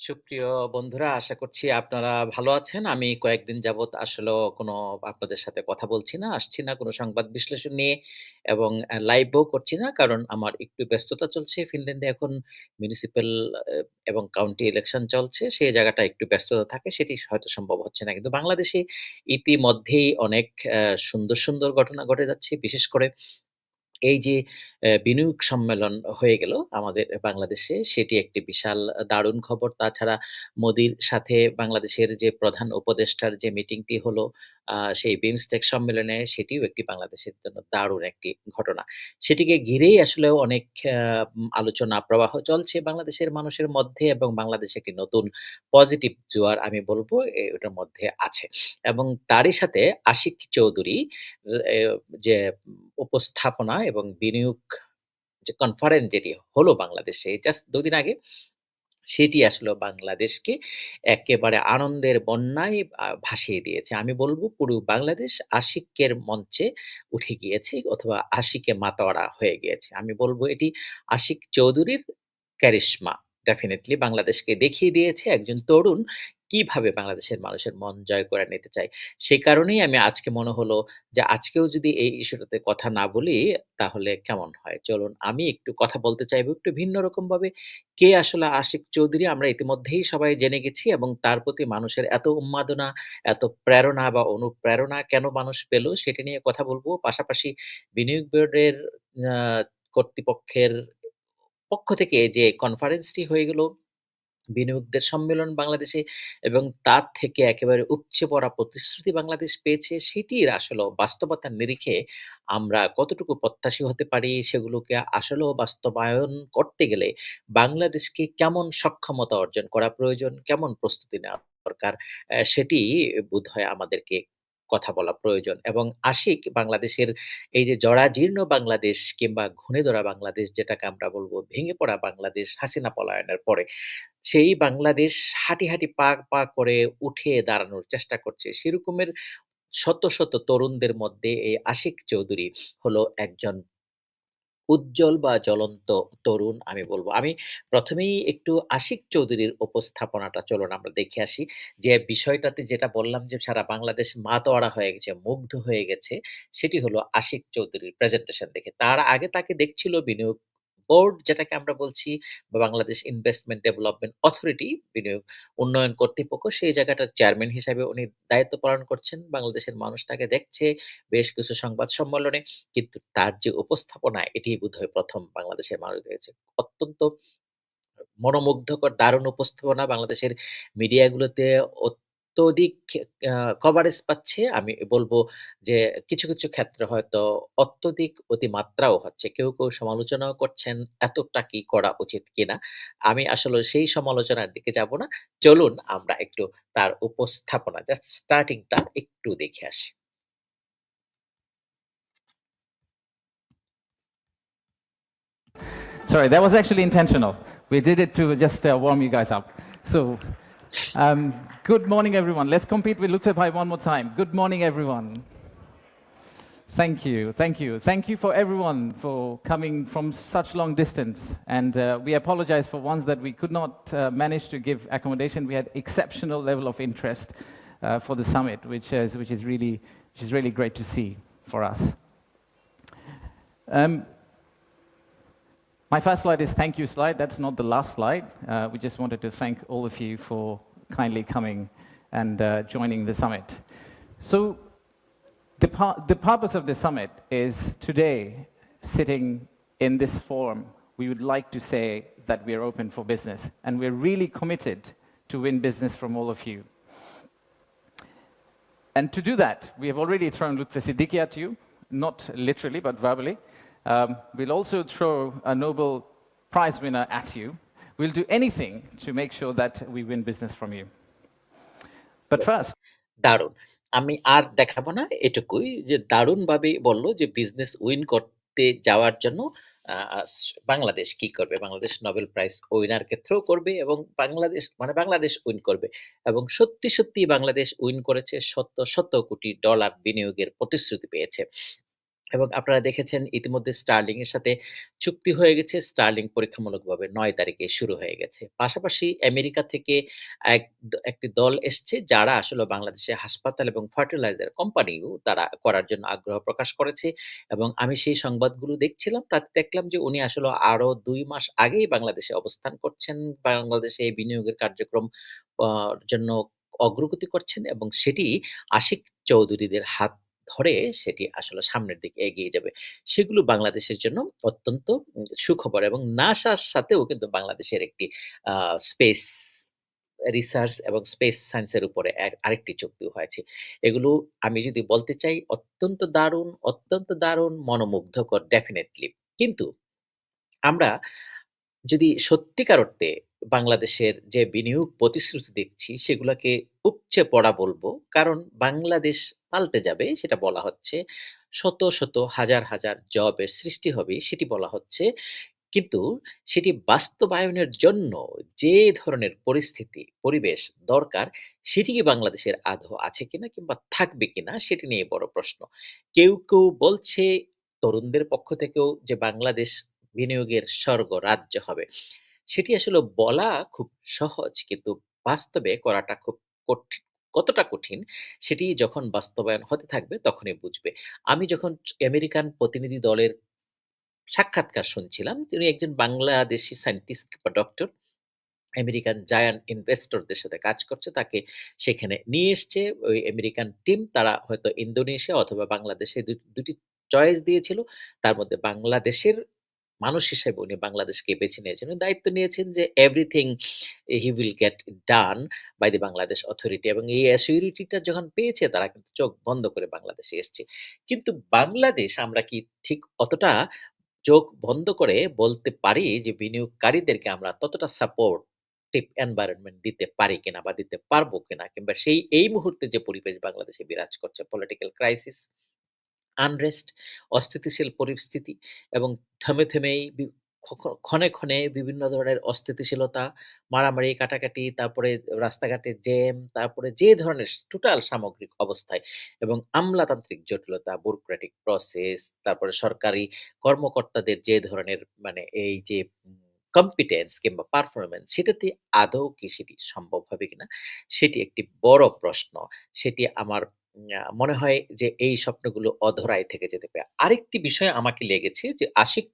সুপ্রিয় বন্ধুরা আশা করছি আপনারা ভালো আছেন। আমি কয়েকদিন যাবৎ আসলেও কোনো আপনাদের সাথে কথা বলছি না, আসছি না কোনো সংবাদ বিশ্লেষণ নিয়ে এবং লাইভও করছি না। কারণ আমার একটু ব্যস্ততা চলছে। ফিনল্যান্ডে এখন মিউনিসিপ্যাল এবং কাউন্টি ইলেকশন চলছে। সেই জায়গাটা একটু ব্যস্ততা থাকে। সেটি হয়তো সম্ভব হচ্ছে না। কিন্তু বাংলাদেশে ইতিমধ্যেই অনেক সুন্দর, সুন্দর ঘটনা ঘটে যাচ্ছে। বিশেষ করে এই যে বিনিয়োগ সম্মেলন হয়ে গেল আমাদের বাংলাদেশে, সেটি একটি বিশাল দারুণ খবর। তাছাড়া মোদির সাথে বাংলাদেশের যে প্রধান উপদেষ্টার যে মিটিংটি হলো, সেই বিমস্টেক সম্মেলনে, সেটিও একটি বাংলাদেশের জন্য দারুণ একটি ঘটনা। সেটিকে ঘিরেই আসলেও অনেক আলোচনা প্রবাহ চলছে বাংলাদেশের মানুষের মধ্যে এবং বাংলাদেশে একটি নতুন পজিটিভ জোয়ার আমি বলব ওটার মধ্যে আছে। এবং তারই সাথে আশিক চৌধুরী যে উপস্থাপনা এবং বিনিয়োগ যে কনফারেন্স যেটি হলো বাংলাদেশে জাস্ট ২ দিন আগে, সেটি আসলেও বাংলাদেশকে একেবারে আনন্দের বন্যায় ভাসিয়ে দিয়েছে। আমি বলব পুরো বাংলাদেশ আশিকের মঞ্চে উঠে গিয়েছে অথবা আশিকে মাতোয়ারা হয়ে গিয়েছে। আমি বলব এটি আশিক চৌধুরীর ক্যারিশমা। ডেফিনেটলি বাংলাদেশকে দেখিয়ে দিয়েছে একজন তরুণ কীভাবে বাংলাদেশের মানুষের মন জয় করে নিতে চায়। সেই কারণেই আমি আজকে মনে হলো যে আজকেও যদি এই ইস্যুটাতে কথা না বলি তাহলে কেমন হয়? চলুন আমি একটু কথা বলতে চাইব একটু ভিন্ন রকমভাবে। কে আসলে আশিক চৌধুরী আমরা ইতিমধ্যেই সবাই জেনে গেছি এবং তার প্রতি মানুষের এত উন্মাদনা, এত প্রেরণা বা অনুপ্রেরণা কেন মানুষ পেল সেটি নিয়ে কথা বলব পাশাপাশি বিনিয়োগ বোর্ডের কর্তৃপক্ষের পক্ষ থেকে যে কনফারেন্সটি হয়ে গেল, বিনিয়োগদের সম্মেলন বাংলাদেশে এবং তার থেকে একেবারে উপচে পড়া প্রতিশ্রুতি বাংলাদেশ পেয়েছে, সেটির আসলে বাস্তবতার নিরিখে আমরা কতটুকু প্রত্যাশী হতে পারি, সেগুলোকে আসলেও বাস্তবায়ন করতে গেলে বাংলাদেশকে কেমন সক্ষমতা অর্জন করা প্রয়োজন, কেমন প্রস্তুতি নেওয়া দরকার, সেটি সেটি বোধহয় আমাদেরকে কথা বলা প্রয়োজন। এবং আশিক বাংলাদেশের এই যে জরাজীর্ণ বাংলাদেশ কিংবা ঘুণে ধরা বাংলাদেশ যেটাকে আমরা বলব ভেঙে পড়া বাংলাদেশ হাসিনা পলায়নের পরে, সেই বাংলাদেশ হাঁটি, হাঁটি পা, পা করে উঠে দাঁড়ানোর চেষ্টা করছে। সেরকমের শত, শত তরুণদের মধ্যে এই আশিক চৌধুরী হলো একজন উজ্জ্বল বা জ্বলন্ত তরুণ আমি বলব। আমি প্রথমেই একটু আশিক চৌধুরীর উপস্থাপনাটা চলুন আমরা দেখে আসি। যে বিষয়টাতে যেটা বললাম যে সারা বাংলাদেশ মাতোয়ারা হয়ে গেছে, মুগ্ধ হয়ে গেছে, সেটি হলো আশিক চৌধুরীর প্রেজেন্টেশন দেখে। তার আগে তাকে দেখছিল বিনিয়োগ বোর্ড যেটাকে আমরা বলছি বাংলাদেশ ইনভেস্টমেন্ট ডেভেলপমেন্ট অথরিটি বিনিয়োগ উন্নয়ন কর্তৃপক্ষ, সেই জায়গাটার চেয়ারম্যান হিসাবে উনি দায়িত্ব পালন করছেন। বাংলাদেশের মানুষ তাকে দেখছে, বেশ কিছু সংবাদ সম্মেলনে। কিন্তু তার যে উপস্থাপনা, এটিই বোধহয় প্রথম বাংলাদেশের মানুষ দেখেছে। অত্যন্ত মনোমুগ্ধকর, দারুণ উপস্থাপনা বাংলাদেশের মিডিয়াগুলোতে অত্যধিক আ কভারেজ পাচ্ছে। আমি বলব যে কিছু, কিছু ক্ষেত্রে হয়তো অত্যধিক অতিমাত্রাও হচ্ছে। কেউ, কেউ সমালোচনাও করছেন এতটা কি করা উচিত কিনা? আমি আসলে সেই সমালোচনার দিকে যাব না। চলুন আমরা একটু তার উপস্থাপনা জাস্ট স্টার্টিং টা একটু দেখে আসি। Sorry, that was actually intentional. We did it to just uh, warm you guys up. So, um, good morning, everyone. Let's compete with Lutfi Bhai one more time. Good morning, everyone. Thank you, thank you. Thank you for everyone for coming from such long distance. And uh, we apologize for ones that we could not uh, manage to give accommodation. We had exceptional level of interest uh, for the summit, which is, which, is really, which is really great to see for us. Um, my first slide is thank you slide. That's not the last slide. Uh, we just wanted to thank all of you for kindly coming and uh, joining the summit. So the, the purpose of the summit is today, sitting in this forum, we would like to say that we are open for business and we're really committed to win business from all of you. And to do that, we have already thrown Lutfi Siddiqui at you, not literally, but verbally. Um, we'll also throw a Nobel Prize winner at you. We'll do anything to make sure that we win business from you. But first, দারুণ। আমি আর দেখাবো না এটুকুই যে দারুণভাবেই বলল যে business win করতে যাওয়ার জন্য বাংলাদেশ কি করবে? বাংলাদেশ নোবেল প্রাইজ উইনার ক্ষেত্রেও করবে এবং বাংলাদেশ মানে বাংলাদেশ উইন করবে। এবং সত্যি, সত্যিই বাংলাদেশ উইন করেছে শত, শত কোটি ডলার বিনিয়োগের প্রতিশ্রুতি পেয়েছে। এবং আপনারা দেখেছেন ইতিমধ্যে স্টার্লিং এর সাথে চুক্তি হয়ে গেছে। স্টার্লিং পরীক্ষামূলকভাবে নয় তারিখে শুরু হয়ে গেছে। পাশাপাশি আমেরিকা থেকে এক একটি দল এসছে যারা আসলে বাংলাদেশে হাসপাতাল এবং ফার্টিলাইজার কোম্পানিও তারা করার জন্য আগ্রহ প্রকাশ করেছে এবং আমি সেই সংবাদগুলো দেখছিলাম। তাতে দেখলাম যে উনি আসলে আরও দুই মাস আগেই বাংলাদেশে অবস্থান করছেন। বাংলাদেশে এই বিনিয়োগের কার্যক্রম জন্য অগ্রগতি করছেন এবং সেটি আশিক চৌধুরীদের হাত ধরে সেটি আসলে সামনের দিকে এগিয়ে যাবে। সেগুলো বাংলাদেশের জন্য অত্যন্ত সুখবর এবং নাসার সাথেও কিন্তু বাংলাদেশের একটি স্পেস রিসার্চ এবং স্পেস সায়েন্স এর উপরে আরেকটি চুক্তিও হয়েছে। এগুলো আমি যদি বলতে চাই অত্যন্ত দারুণ, অত্যন্ত দারুণ মনোমুগ্ধকর ডেফিনিটলি। কিন্তু আমরা যদি সত্যিকার অর্থে বাংলাদেশের যে বিনিয়োগ প্রতিশ্রুতি দেখছি সেগুলাকে উপচে পড়া বলব। কারণ বাংলাদেশ পাল্টে যাবে সেটা বলা হচ্ছে। শত, শত হাজার, হাজার জবের সৃষ্টি হবে সেটি বলা হচ্ছে। কিন্তু সেটি বাস্তবায়নের জন্য যে ধরনের পরিস্থিতি, পরিবেশ দরকার সেটি কি বাংলাদেশের আদৌ আছে কিনা কিংবা থাকবে কিনা সেটি নিয়ে বড় প্রশ্ন। কেউ, কেউ বলছে তরুণদের পক্ষ থেকেও যে বাংলাদেশ বিনিয়োগের স্বর্গ রাজ্য হবে। সেটি আসলে বলা খুব সহজ কিন্তু বাস্তবে করাটা খুব কতটা কঠিন সেটি যখন বাস্তবায়ন হতে থাকবে তখনই বুঝবে। আমি যখন আমেরিকান প্রতিনিধি দলের সাক্ষাৎকার শুনছিলাম। তিনি একজন বাংলাদেশি সায়েন্টিস্ট বা ডক্টর। আমেরিকান জায়ান্ট ইনভেস্টরদের সাথে কাজ করছে। তাকে সেখানে নিয়ে এসছে ওই আমেরিকান টিম। তারা হয়তো ইন্দোনেশিয়া অথবা বাংলাদেশে দু ২ চয়েস দিয়েছিল। তার মধ্যে বাংলাদেশের মানুষ হিসেবে উনি বাংলাদেশকে বেছে নিয়েছেন। উনি দায়িত্ব নিয়েছেন যে everything he will get done by the Bangladesh authority এবং এই অ্যাসিউরিটি টা যখন পেয়েছে তারা কিন্তু চোখ বন্ধ করে বাংলাদেশে এসছে। কিন্তু বাংলাদেশ আমরা কি ঠিক অতটা চোখ বন্ধ করে বলতে পারি যে বিনিয়োগকারীদেরকে আমরা ততটা সাপোর্টিভ এনভায়রনমেন্ট দিতে পারি কিনা বা দিতে পারব কিনা কিংবা সেই এই মুহূর্তে যে পরিবেশ বাংলাদেশে বিরাজ করছে পলিটিক্যাল ক্রাইসিস, আনরেস্ট, অস্থিতিশীল পরিস্থিতি এবং থেমে, থেমেই ক্ষণে, ক্ষণে বিভিন্ন ধরনের অস্থিতিশীলতা, মারামারি, কাটাকাটি, তারপরে রাস্তাঘাটে জ্যাম, তারপরে যে ধরনের টোটাল সামগ্রিক অবস্থায় এবং আমলাতান্ত্রিক জটিলতা, ব্যুরোক্রেটিক প্রসেস, তারপরে সরকারি কর্মকর্তাদের যে ধরনের মানে এই যে কম্পিটেন্স কিংবা পারফরম্যান্স সেটাতে আদৌ কি সেটি সম্ভব হবে কিনা? সেটি একটি বড় প্রশ্ন। সেটি আমার মনে হয় যে এই স্বপ্নগুলো অধরায় থেকে যেতে পারে। আরেকটি বিষয় আমাকে লেগেছে যে আশিক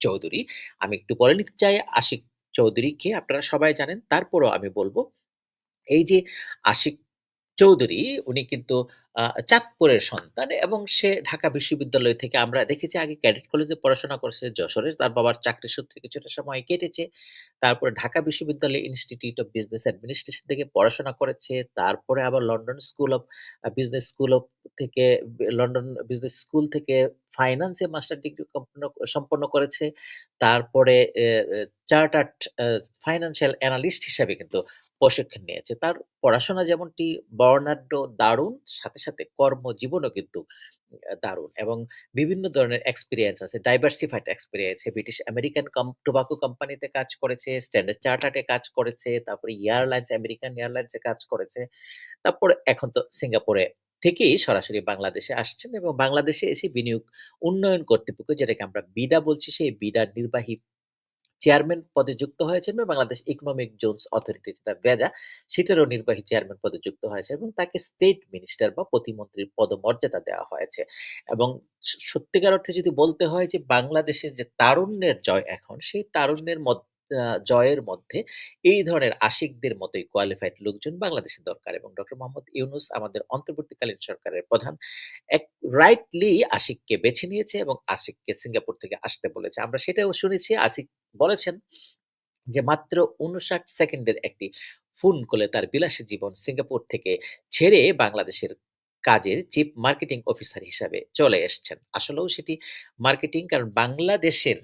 চৌধুরী, আমি একটু বলে নিতে চাই আশিক চৌধুরীকে আপনারা সবাই জানেন। তারপরও আমি বলব এই যে আশিক চৌধুরী, উনি কিন্তু চাঁদপুরের সন্তান এবং সে ঢাকা বিশ্ববিদ্যালয় থেকে আমরা দেখেছি আগে ক্যাডেট কলেজে পড়াশোনা করেছে যশোরে। তার বাবার চাকরি সূত্রে কিছুটা সময় কেটেছে। তারপরে ঢাকা বিশ্ববিদ্যালয় ইনস্টিটিউট অফ বিজনেস অ্যাডমিনিস্ট্রেশন থেকে পড়াশোনা করেছে। তারপরে আবার London School of Business School of থেকে লন্ডন বিজনেস স্কুল থেকে ফাইন্যান্স মাস্টার ডিগ্রি সম্পন্ন করেছে। তারপরে চার্টার্ড ফাইন্যান্সিয়াল অ্যানালিস্ট হিসাবে কিন্তু প্রশিক্ষণ নিয়েছে। তার পড়াশোনা যেমনটি বর্ণাঢ্য, দারুণ সাথে, সাথে কর্মজীবনও কিন্তু দারুণ এবং বিভিন্ন ধরনের এক্সপেরিয়েন্স আছে। ডাইভার্সিফাইড এক্সপেরিয়েন্স ব্রিটিশ আমেরিকান কম টোবাকো কোম্পানিতে কাজ করেছে, স্ট্যান্ডার্ড চার্টার্ড এ কাজ করেছে, তারপরে এয়ারলাইন্স, আমেরিকান এয়ারলাইন্স এ কাজ করেছে। তারপরে এখন তো সিঙ্গাপুরে থেকেই সরাসরি বাংলাদেশে আসছেন এবং বাংলাদেশে এসে বিনিয়োগ উন্নয়ন কর্তৃপক্ষ যেটাকে আমরা বিডা বলছি সেই বিডার নির্বাহী চেয়ারম্যান পদে যুক্ত হয়েছে এবং বাংলাদেশ ইকোনমিক জোনস অথরিটি যেটা বেজা, সেটারও নির্বাহী চেয়ারম্যান পদে যুক্ত হয়েছে এবং তাকে স্টেট মিনিস্টার বা প্রতিমন্ত্রীর পদমর্যাদা দেওয়া হয়েছে। এবং সত্যিকার অর্থে যদি বলতে হয় যে বাংলাদেশের যে তারুণ্যের জয় এখন, সেই তারুণ্যের আ জয়ের মধ্যে এই ধরনের আশিকদের মতোই কোয়ালিফাইড লোকজন বাংলাদেশে দরকার এবং ডক্টর মোহাম্মদ ইউনুস আমাদের অন্তর্বর্তীকালীন সরকারের প্রধান, এক রাইটলি আশিককে বেছে নিয়েছে এবং আশিককে সিঙ্গাপুর থেকে আসতে বলেছে। আমরা সেটাও শুনেছি, আশিক বলেছেন যে মাত্র ৫৯ সেকেন্ডের একটি ফোন কলে তার বিলাসী জীবন সিঙ্গাপুর থেকে ছেড়ে বাংলাদেশের কাজের চিফ মার্কেটিং অফিসার হিসাবে চলে এসছেন। আসলেও সেটি মার্কেটিং কারণ বাংলাদেশের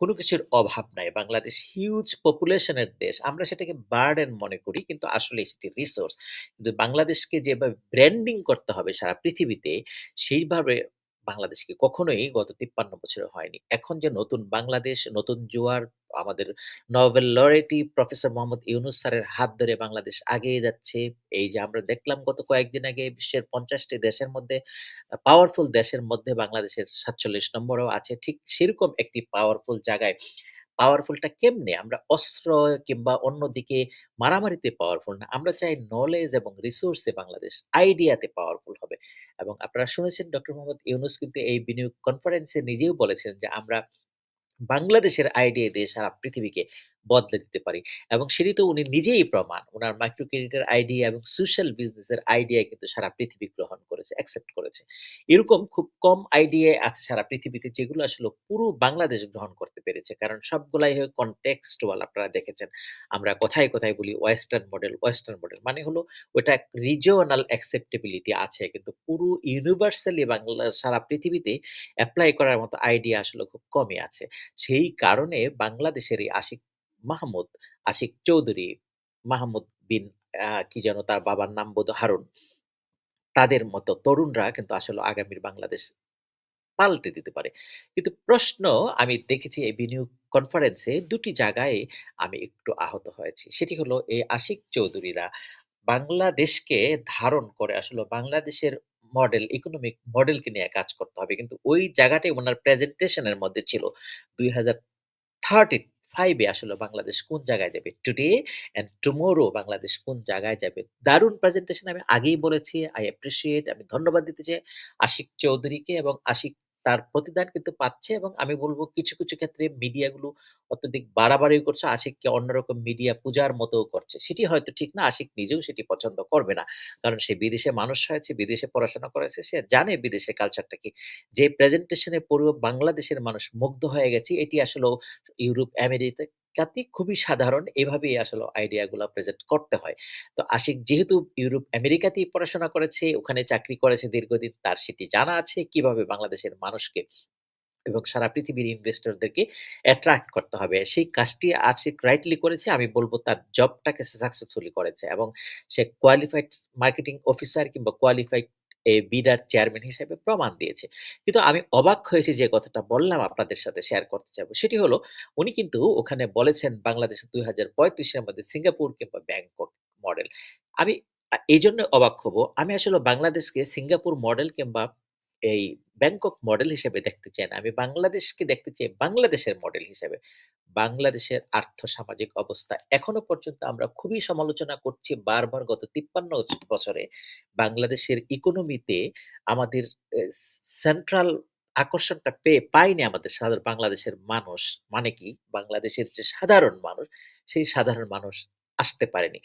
কোন কিছুর অভাব নাই। বাংলাদেশ হিউজ পপুলেশনের দেশ। আমরা সেটাকে বার্ডেন মনে করি, কিন্তু আসলে সেটি রিসোর্স। কিন্তু বাংলাদেশকে যেভাবে ব্র্যান্ডিং করতে হবে সারা পৃথিবীতে, সেইভাবে বাংলাদেশকে কখনোই গত ৫৩ বছরে হয়নি। এখন যে নতুন বাংলাদেশ, নতুন জোয়ার আমাদের Nobel laureate professor Mohammad Yunus স্যারের হাত ধরে বাংলাদেশ আগিয়ে যাচ্ছে। এই যে আমরা দেখলাম গত কয়েকদিন আগে বিশ্বের পঞ্চাশটি দেশের মধ্যে পাওয়ারফুল দেশের মধ্যে বাংলাদেশের সাতচল্লিশ নম্বরও আছে। ঠিক সেরকম একটি পাওয়ারফুল জায়গায় পাওয়ারফুলটা কেমনে? আমরা অস্ত্র কিংবা অন্যদিকে মারামারিতে পাওয়ারফুল না। আমরা চাই নলেজ এবং রিসোর্সে বাংলাদেশ আইডিয়াতে পাওয়ারফুল হবে। এবং আপনারা শুনেছেন ডক্টর মোহাম্মদ ইউনুস কিন্তু এই বিনিয়োগ কনফারেন্সে নিজেও বলেছেন যে, আমরা বাংলাদেশের আইডিয়া দিয়ে সারা পৃথিবীকে বদলে দিতে পারি। এবং সেটি তো উনি নিজেই প্রমাণ। উনার মাইক্রো ক্রেডিটের আইডিয়া এবং সোশ্যাল বিজনেস এর আইডিয়া কিন্তু সারা পৃথিবী গ্রহণ করেছে, অ্যাকসেপ্ট করেছে। এরকম খুব কম আইডিয়া আছে সারা পৃথিবীতে যেগুলো আসলে পুরো বাংলাদেশ গ্রহণ করতে পেরেছে। কারণ সবগুলাই হয় কনটেক্সচুয়াল আপনারা দেখেছেন। আমরা কথায়, কথায় বলি ওয়েস্টার্ন মডেল, ওয়েস্টার্ন মডেল মানে হলো ওটা রিজিওনাল অ্যাকসেপ্টেবিলিটি আছে। কিন্তু পুরো ইউনিভার্সালি বাংলা সারা পৃথিবীতে অ্যাপ্লাই করার মতো আইডিয়া আসলে খুব কমই আছে। সেই কারণে বাংলাদেশের এই আশিক মাহমুদ, আশিক চৌধুরী, মাহমুদ বিন আ কি যেন তার বাবার নাম বোধ হারুন। তাদের মতো তরুণরা কিন্তু আসলে আগামীর বাংলাদেশ পাল্টে দিতে পারে। কিন্তু প্রশ্ন আমি দেখেছি এই বিনিয়োগ কনফারেন্সে দুটি জায়গায় আমি একটু আহত হয়েছি। সেটি হলো এই আশিক চৌধুরীরা বাংলাদেশকে ধারণ করে আসলে বাংলাদেশের মডেল, ইকোনমিক মডেলকে নিয়ে কাজ করতে হবে। কিন্তু ওই জায়গাটাই উনার প্রেজেন্টেশন এর মধ্যে ছিল। ২০35 এ আসলে বাংলাদেশ কোন জায়গায় যাবে? টুডে অ্যান্ড টুমোরো বাংলাদেশ কোন জায়গায় যাবে? দারুণ প্রেজেন্টেশন আমি আগেই বলেছি। আই অ্যাপ্রিসিয়েট আমি ধন্যবাদ দিতে চাই আশিক চৌধুরীকে এবং আশিক তার প্রতিদান কিন্তু পাচ্ছে এবং আমি বলব কিছু, কিছু ক্ষেত্রে মিডিয়াগুলো অত্যধিক বাড়াবাড়িও করছে। আশিককে অন্যরকম মিডিয়া পূজার মতোও করছে। সেটি হয়তো ঠিক না। আশিক নিজেও সেটি পছন্দ করবে না। কারণ সে বিদেশে মানুষ হয়েছে, বিদেশে পড়াশোনা করেছে। সে জানে বিদেশে কালচারটা কি। যে প্রেজেন্টেশন পুরো বাংলাদেশের মানুষ মুগ্ধ হয়ে গেছে এটি আসলে ইউরোপ, আমেরিকাতে খুবই সাধারণ। এভাবেই আসলে আইডিয়া গুলা প্রেজেন্ট করতে হয়। তো আশিক যেহেতু ইউরোপ, আমেরিকাতেই পড়াশোনা করেছে, ওখানে চাকরি করেছে দীর্ঘদিন তার সেটি জানা আছে কীভাবে বাংলাদেশের মানুষকে এবং সারা পৃথিবীর ইনভেস্টরদেরকে অ্যাট্রাক্ট করতে হবে। সেই কাজটি আশিক রাইটলি করেছে। আমি বলব তার জবটাকে সাকসেসফুলি করেছে এবং সে কোয়ালিফাইড মার্কেটিং অফিসার কিংবা কোয়ালিফাইড বিডার চেয়ারম্যান হিসেবে প্রমাণ দিয়েছে। কিন্তু আমি অবাক হয়েছি যে কথাটা বললাম আপনাদের সাথে শেয়ার করতে যাব সেটি হলো, উনি কিন্তু ওখানে বলেছেন বাংলাদেশের দুই হাজার পঁয়ত্রিশের মধ্যে সিঙ্গাপুর কিংবা ব্যাংকক মডেল। আমি এই জন্য অবাক হব। আমি আসলে বাংলাদেশকে সিঙ্গাপুর মডেল কিংবা এই ব্যাংকক মডেল হিসেবে দেখতে চাই না। আমি বাংলাদেশকে দেখতে চাই বাংলাদেশের মডেল হিসেবে। বাংলাদেশের আর্থ-সামাজিক অবস্থা এখনও পর্যন্ত আমরা খুবই সমালোচনা করছি বারবার গত ৫৩ বছরে বাংলাদেশের ইকোনমিতে আমাদের সেন্ট্রাল আকর্ষণটা পেয়ে পায়নি আমাদের সাধারণ বাংলাদেশের মানুষ। মানে কি? বাংলাদেশের যে সাধারণ মানুষ, সেই সাধারণ মানুষ আসতে পারেনি।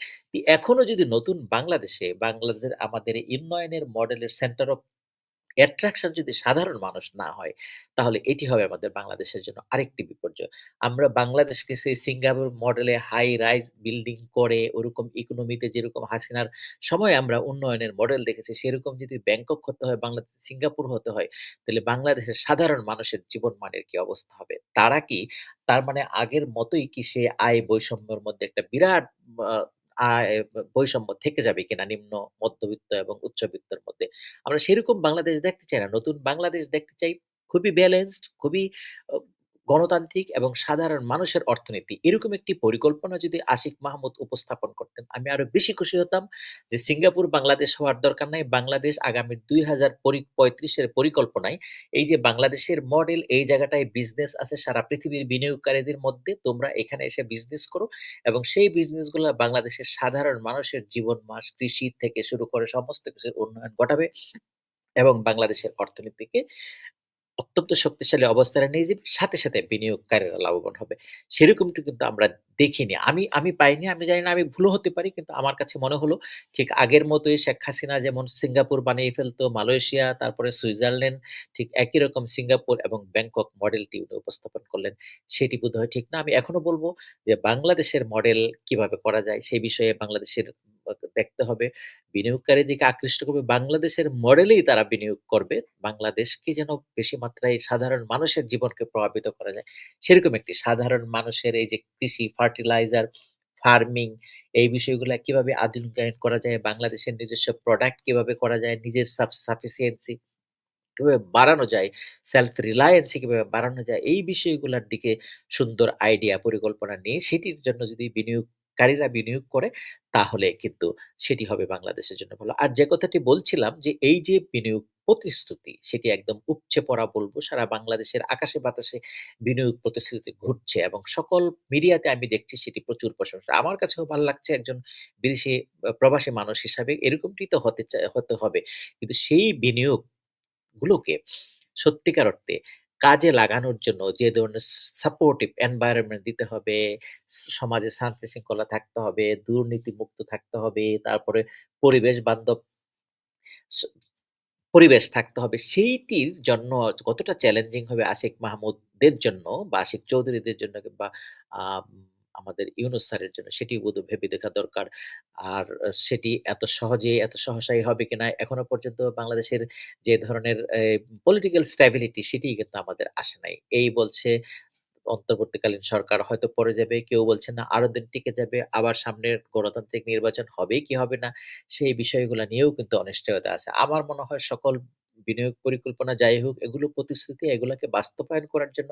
এখনও যদি নতুন বাংলাদেশে বাংলাদেশের আমাদের উন্নয়নের মডেলের সেন্টার অফ অ্যাট্রাকশন যদি সাধারণ মানুষ না হয়, তাহলে এটি হবে আমাদের বাংলাদেশের জন্য আরেকটি বিপর্যয়। আমরা বাংলাদেশকে সেই সিঙ্গাপুর মডেলে হাই রাইজ বিল্ডিং করে ওরকম ইকোনমিতে যেরকম হাসিনার সময় আমরা উন্নয়নের মডেল দেখেছি, সেরকম যদি ব্যাংকক হতে হয়, বাংলাদেশ সিঙ্গাপুর হতে হয়, তাহলে বাংলাদেশের সাধারণ মানুষের জীবন মানের কি অবস্থা হবে? তারা কি তার মানে আগের মতোই কি সে আয় বৈষম্যের মধ্যে একটা বিরাট আয় বৈষম্য থেকে যাবে কিনা নিম্ন মধ্যবিত্ত এবং উচ্চবিত্তের মধ্যে? আমরা সেরকম বাংলাদেশ দেখতে চাই না। নতুন বাংলাদেশ দেখতে চাই খুবই ব্যালেন্সড, খুবই গণতান্ত্রিক এবং সাধারণ মানুষের অর্থনীতি। এরকম একটি পরিকল্পনা যদি আশিক মাহমুদ উপস্থাপন করতেন, আমি আরও বেশি খুশি হতাম যে সিঙ্গাপুর বাংলাদেশ হওয়ার দরকার নাই। বাংলাদেশ আগামী ২০৩৫ পঁয়ত্রিশের পরিকল্পনায় এই যে বাংলাদেশের মডেল এই জায়গাটায় বিজনেস আছে সারা পৃথিবীর বিনিয়োগকারীদের মধ্যে তোমরা এখানে এসে বিজনেস করো এবং সেই বিজনেসগুলা বাংলাদেশের সাধারণ মানুষের জীবন মাস কৃষি থেকে শুরু করে সমস্ত কিছুর উন্নয়ন ঘটাবে এবং বাংলাদেশের অর্থনীতিকে অত্যন্ত শক্তিশালী অবস্থানে নিয়ে যাবে। সাথে, সাথে বিনিয়োগকারীরা লাভবান হবে। সেরকমটি কিন্তু আমরা দেখিনি। আমি আমি পাইনি। আমি জানি না আমি ভুলও হতে পারি। কিন্তু আমার কাছে মনে হলো ঠিক আগের মতোই শেখ হাসিনা যেমন সিঙ্গাপুর বানিয়ে ফেলত, মালয়েশিয়া, তারপরে সুইজারল্যান্ড ঠিক একই রকম সিঙ্গাপুর এবং ব্যাংকক মডেলটি উনি উপস্থাপন করলেন। সেটি বোধহয় ঠিক না। আমি এখনও বলব যে বাংলাদেশের মডেল কীভাবে করা যায় সেই বিষয়ে বাংলাদেশের দেখতে হবে। বিনিয়োগকারীদেরকে আকৃষ্ট করবে বাংলাদেশের মডেলেই তারা বিনিয়োগ করবে। বাংলাদেশকে যেন বেশি মাত্রায় সাধারণ মানুষের জীবনকে প্রভাবিত করা যায়। সেরকম একটি সাধারণ মানুষের এই যে কৃষি, ফার্টিলাইজার, ফার্মিং এই বিষয়গুলা কীভাবে আধুনিকায়ন করা যায়, বাংলাদেশের নিজস্ব প্রোডাক্ট কীভাবে করা যায়, নিজের সাফ সাফিসিয়েন্সি কীভাবে বাড়ানো যায়, সেলফ রিলায়েন্সি কীভাবে বাড়ানো যায়, এই বিষয়গুলোর দিকে সুন্দর আইডিয়া পরিকল্পনা নিয়ে সেটির জন্য যদি বিনিয়োগকারীরা বিনিয়োগ করে, তাহলে কিন্তু সেটি হবে বাংলাদেশের জন্য ভালো। আর যে কথাটি বলছিলাম যে এই যে বিনিয়োগ প্রতিশ্রুতি, সেটি একদম উপচে পড়া বলব সারা বাংলাদেশের আকাশে বাতাসে বিনিয়োগ প্রতিশ্রুতি ঘুরছে এবং সকল মিডিয়াতে আমি দেখছি সেটি প্রচুর প্রশংসা। আমার কাছেও ভালো লাগছে একজন বিদেশি প্রবাসী মানুষ হিসাবে এরকমটি তো হতে হতে হবে। কিন্তু সেই বিনিয়োগ গুলোকে সত্যিকার অর্থে কাজে লাগানোর জন্য যে ধরনের সাপোর্টিভ এনভায়রনমেন্ট দিতে হবে, সমাজে শান্তি শৃঙ্খলা থাকতে হবে, দুর্নীতি মুক্ত থাকতে হবে, তারপরে পরিবেশ বান্ধব পরিবেশ থাকতে হবে। সেইটির জন্য কতটা চ্যালেঞ্জিং হবে আশিক মাহমুদদের জন্য বা আশিক চৌধুরীদের জন্য কিংবা আমাদের ইউনুস স্যারের জন্য সেটি বোধহয় ভেবে দেখা দরকার। আর সেটি এত সহজেই এত সহসাই হবে কিনা এখনও পর্যন্ত বাংলাদেশের যে ধরনের পলিটিক্যাল স্ট্যাবিলিটি সেটিই কিন্তু আমাদের আসে নাই। এই বলছে অন্তর্বর্তীকালীন সরকার হয়তো পরে যাবে। কেউ বলছে না আরও দিন টিকে যাবে। আবার সামনের গণতান্ত্রিক নির্বাচন হবেই কি হবে না, সেই বিষয়গুলা নিয়েও কিন্তু অনিশ্চয়তা আছে। আমার মনে হয় সকল বিনিয়োগ পরিকল্পনা যাই হোক, এগুলো প্রতিশ্রুতি, এগুলাকে বাস্তবায়ন করার জন্য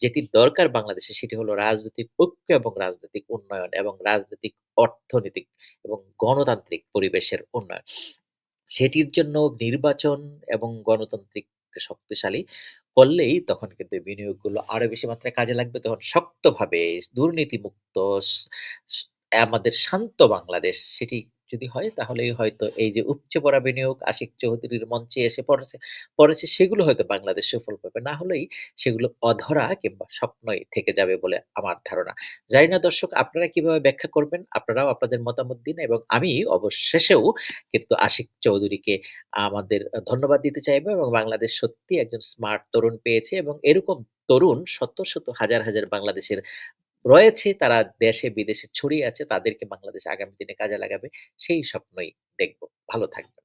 যেটি দরকার বাংলাদেশে সেটি হলো রাজনৈতিক ঐক্য এবং রাজনৈতিক উন্নয়ন এবং রাজনৈতিক, অর্থনৈতিক এবং গণতান্ত্রিক পরিবেশের উন্নয়ন। সেটির জন্য নির্বাচন এবং গণতান্ত্রিক শক্তিশালী করলেই তখন কিন্তু বিনিয়োগগুলো আরও বেশি মাত্রায় কাজে লাগবে। তখন শক্তভাবে দুর্নীতিমুক্ত আমাদের শান্ত বাংলাদেশ সেটি যদি হয় তাহলেই হয়তো এই যে উপচে পড়া বিনিয়োগ আশিক চৌধুরীর মঞ্চে এসে পড়েছে পড়েছে সেগুলো হয়তো বাংলাদেশ সুফল পাবে। না হলেই সেগুলো অধরা কিংবা স্বপ্নই থেকে যাবে বলে আমার ধারণা। জানি না দর্শক আপনারা কীভাবে ব্যাখ্যা করবেন? আপনারাও আপনাদের মতামত দিন এবং আমি অবশেষেও কিন্তু আশিক চৌধুরীকে আমাদের ধন্যবাদ দিতে চাইব এবং বাংলাদেশ সত্যি একজন স্মার্ট তরুণ পেয়েছে এবং এরকম তরুণ শত, শত হাজার, হাজার বাংলাদেশের রয়েছে, তারা দেশে, বিদেশে ছড়িয়ে আছে। তাদেরকে বাংলাদেশ আগামী দিনে কাজে লাগাবে। সেই স্বপ্নই দেখব। ভালো থাকবেন।